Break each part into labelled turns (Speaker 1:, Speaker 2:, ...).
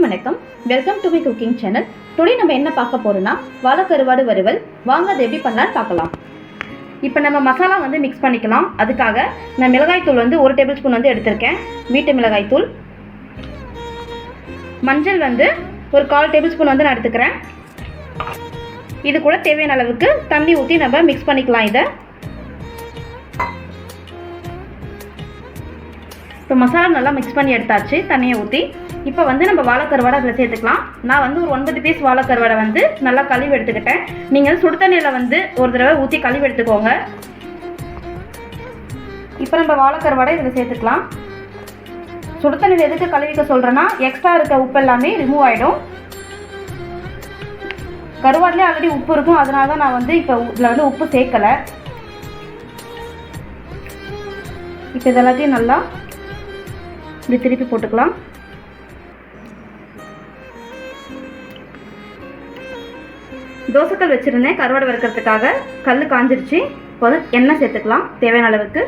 Speaker 1: அனைவருக்கும் வணக்கம். Welcome to my cooking channel today நம்ம என்ன பார்க்க போறோம்னா வாழைக்கருவாடு வறுவல். வாங்க அதை எப்படி பண்ணலாம்னு பார்க்கலாம். இப்போ நம்ம மசாலா வந்து மிக்ஸ் பண்ணிக்கலாம். அதுக்காக நான் மிளகாய்த்தூள் வந்து ஒரு டேபிள் ஸ்பூன் வந்து எடுத்திருக்கேன். வீட்டு மிளகாய்த்தூள் மஞ்சள் வந்து ஒரு கால் டேபிள் ஸ்பூன் வந்து நான் எடுத்துக்கிறேன். இது கூட தேவையான அளவுக்கு தண்ணி ஊற்றி நம்ம மிக்ஸ் பண்ணிக்கலாம் இதை. இப்போ மசாலா நல்லா மிக்ஸ் பண்ணி எடுத்தாச்சு. தண்ணியை ஊற்றி இப்போ வந்து நம்ம வாழைக்கருவாடை அதில் சேர்த்துக்கலாம். நான் வந்து ஒரு ஒன்பது பீஸ் வாழைக்கருவாடை வந்து நல்லா கழுவி எடுத்துக்கிட்டேன். நீங்கள் சுடு தண்ணியில் வந்து ஒரு தடவை ஊற்றி கழுவி எடுத்துக்கோங்க. இப்போ நம்ம வாழைக்கருவாடை இதில் சேர்த்துக்கலாம். சுடு தண்ணியில் எதுக்கு கழுவிக்க சொல்கிறேன்னா எக்ஸ்ட்ரா இருக்க உப்பு எல்லாமே ரிமூவ் ஆகிடும் கருவாடுலேயே ஆல்ரெடி உப்பு இருக்கும். அதனால தான் நான் வந்து இப்போ இதில் வந்து உப்பு சேர்க்கலை. இப்போ இது எல்லாத்தையும் நல்லா இப்படி திருப்பி போட்டுக்கலாம். தோசைக்கல் வச்சுருந்தேன். கருவாடு வறுக்கிறதுக்காக கல் காஞ்சிருச்சு. இப்போ வந்து எண்ணெய் சேர்த்துக்கலாம். தேவையான அளவுக்கு.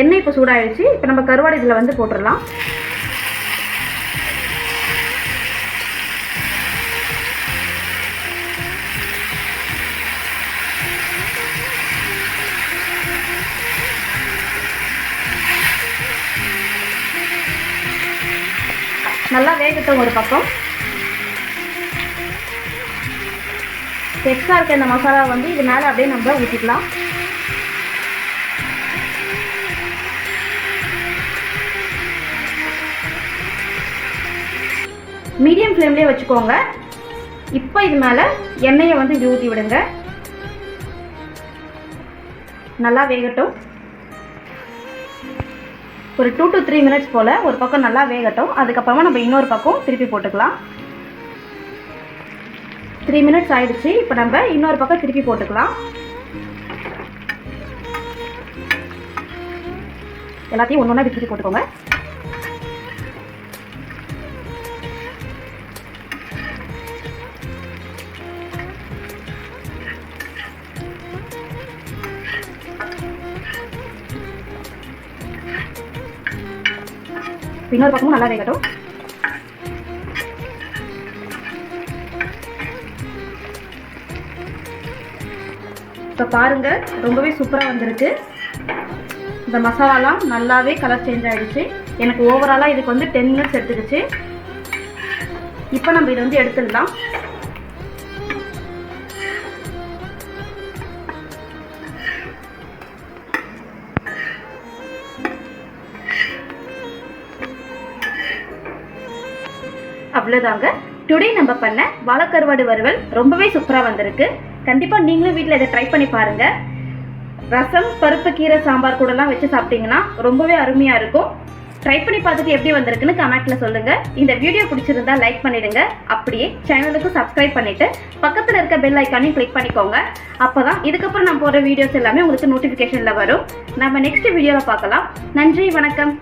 Speaker 1: எண்ணெய் இப்போ சூடாயிடுச்சு. இப்போ நம்ம கருவாடு இதில் வந்து போட்டுடலாம் நல்லா வேகட்டும் ஒரு பக்கம். எக்ஸ்ட்ரா இருக்க இந்த மசாலா வந்து இது மேலே அப்படியே நம்ம ஊற்றிக்கலாம் மீடியம் ஃப்ளேம்லேயே வச்சுக்கோங்க. இப்போ இது மேலே எண்ணெயை வந்து இப்படி ஊற்றி விடுங்க நல்லா வேகட்டும். ஒரு டூ டு த்ரீ மினிட்ஸ் போல் ஒரு பக்கம் நல்லா வேகட்டும். அதுக்கப்புறமா நம்ம இன்னொரு பக்கம் திருப்பி போட்டுக்கலாம். த்ரீ மினிட்ஸ் ஆயிடுச்சு. இப்போ நம்ம இன்னொரு பக்கம் திருப்பி போட்டுக்கலாம். எல்லாத்தையும் ஒன்று ஒன்றா திருப்பி போட்டுக்கோங்க. இன்னொரு பக்கமும் நல்லா வேகட்டும். இப்போ பாருங்க ரொம்பவே சூப்பராக வந்திருக்கு. இந்த மசாலாலாம் நல்லாவே கலர் சேஞ்ச் ஆகிடுச்சு எனக்கு ஓவராலாக இதுக்கு வந்து டென் மினிட்ஸ் எடுத்துக்கிச்சு. இப்போ நம்ம இதை வந்து எடுத்துடலாம். அவ்வளோதாங்க டுடே நம்ம பண்ண வாழைக்கருவாடு வறுவல் ரொம்பவே சூப்பராக வந்திருக்கு. கண்டிப்பாக நீங்களும் வீட்டில் இதை ட்ரை பண்ணி பாருங்கள் ரசம் பருப்பு கீரை சாம்பார் கூடலாம் வச்சு சாப்பிட்டீங்கன்னா ரொம்பவே அருமையாக இருக்கும். ட்ரை பண்ணி பார்த்துட்டு எப்படி வந்திருக்குன்னு கமெண்ட்டில் சொல்லுங்கள் இந்த வீடியோ பிடிச்சிருந்தா லைக் பண்ணிடுங்க. அப்படியே சேனலுக்கு சப்ஸ்கிரைப் பண்ணிவிட்டு பக்கத்தில் இருக்க பெல் ஐக்கானையும் கிளிக் பண்ணிக்கோங்க. அப்போ தான் இதுக்கப்புறம் நான் போகிற வீடியோஸ் எல்லாமே உங்களுக்கு நோட்டிஃபிகேஷனில் வரும். நம்ம நெக்ஸ்ட் வீடியோவில் பார்க்கலாம். நன்றி வணக்கம்.